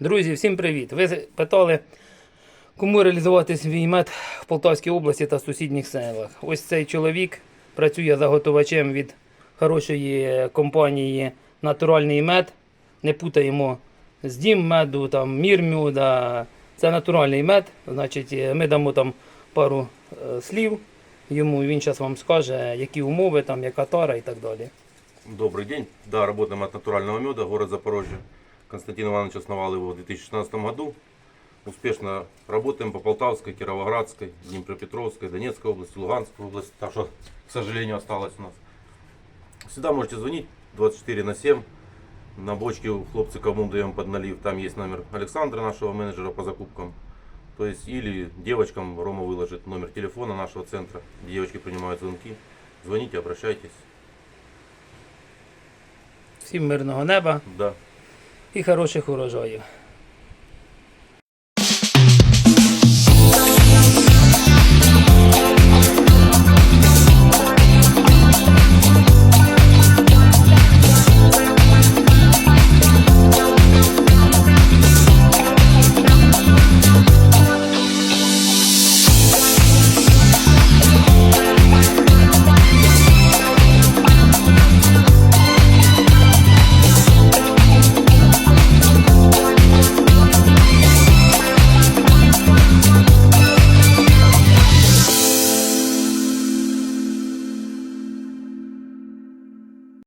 Друзі, всім привіт! Ви питали, кому реалізувати свій мед в Полтавській області та сусідніх селах. Ось цей чоловік працює заготувачем від хорошої компанії Натуральний мед. Не путаємо з дім меду, там мір меда. Це натуральний мед. Значить, ми дамо там пару е, слів йому, він зараз вам скаже, які умови, там, яка тара і так далі. Добрый день. Да, работаем от натурального меда, город Запорожье. Константин Иванович основал его в 2016 году. Успешно работаем по Полтавской, Кировоградской, Днепропетровской, Донецкой области, Луганской области. Так что, к сожалению, осталось у нас. Всегда можете звонить 24 на 7. На бочке у хлопцы кому даем под налив. Там есть номер Александра, нашего менеджера по закупкам. То есть, или девочкам Рома выложит номер телефона нашего центра. Девочки принимают звонки. Звоните, обращайтесь. Всім мирного неба Да. І хороших урожаїв.